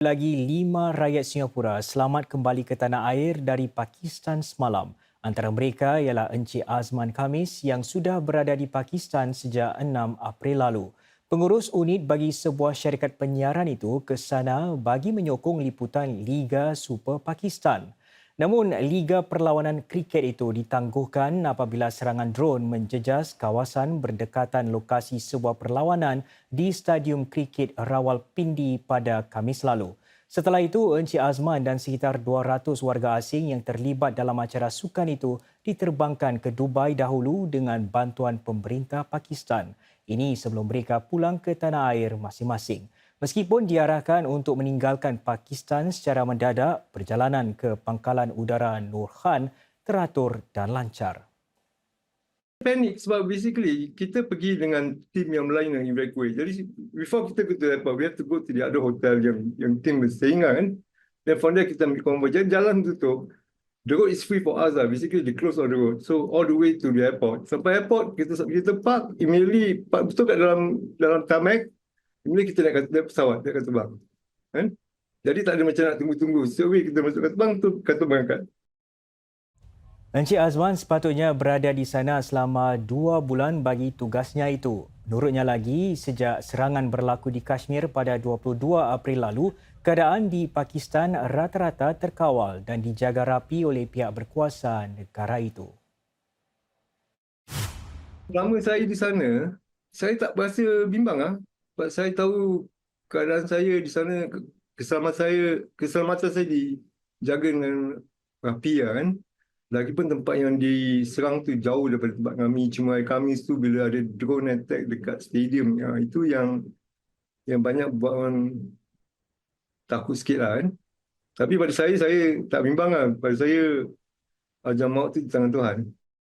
Lagi lima rakyat Singapura selamat kembali ke tanah air dari Pakistan semalam. Antara mereka ialah Encik Azman Kamis yang sudah berada di Pakistan sejak 6 April lalu. Pengurus unit bagi sebuah syarikat penyiaran itu ke sana bagi menyokong liputan Liga Super Pakistan. Namun, Liga Perlawanan Kriket itu ditangguhkan apabila serangan drone menjejas kawasan berdekatan lokasi sebuah perlawanan di Stadium Kriket Rawalpindi pada Kamis lalu. Setelah itu, Encik Azman dan sekitar 200 warga asing yang terlibat dalam acara sukan itu diterbangkan ke Dubai dahulu dengan bantuan pemerintah Pakistan. Ini sebelum mereka pulang ke tanah air masing-masing. Meskipun diarahkan untuk meninggalkan Pakistan secara mendadak, perjalanan ke pangkalan udara Nur Khan teratur dan lancar. Panik sebab basically kita pergi dengan tim yang lain yang evacuate. Jadi before kita go to the airport, we have to go to the other hotel yang yang tim staying kan. Then from there kita ambil convoy. Jadi jalan tutup. The road is free for us lah. Basically they close all the road. So all the way to the airport. Sampai airport kita kita park immediately park betul kat dalam dalam tarmac Kemudian kita naik naik pesawat, naik kat terbang. Kan? Jadi tak ada macam nak tunggu-tunggu. Sewi kita masuk kat terbang, tu kat terbang kat. Encik Azwan sepatutnya berada di sana selama dua bulan bagi tugasnya itu. Menurutnya lagi, sejak serangan berlaku di Kashmir pada 22 April lalu, keadaan di Pakistan rata-rata terkawal dan dijaga rapi oleh pihak berkuasa negara itu. Selama saya di sana, saya tak berasa bimbang ah sebab saya tahu keadaan saya di sana keselamatan saya keselamatan saya dijaga dengan rapi ya kan. Lagipun tempat yang diserang tu jauh daripada tempat kami. Cuma kami tu bila ada drone attack dekat stadium ya, itu yang yang banyak buat orang takut sikit lah kan. Tapi pada saya saya tak bimbang lah. Pada saya ajam maut tu di tangan Tuhan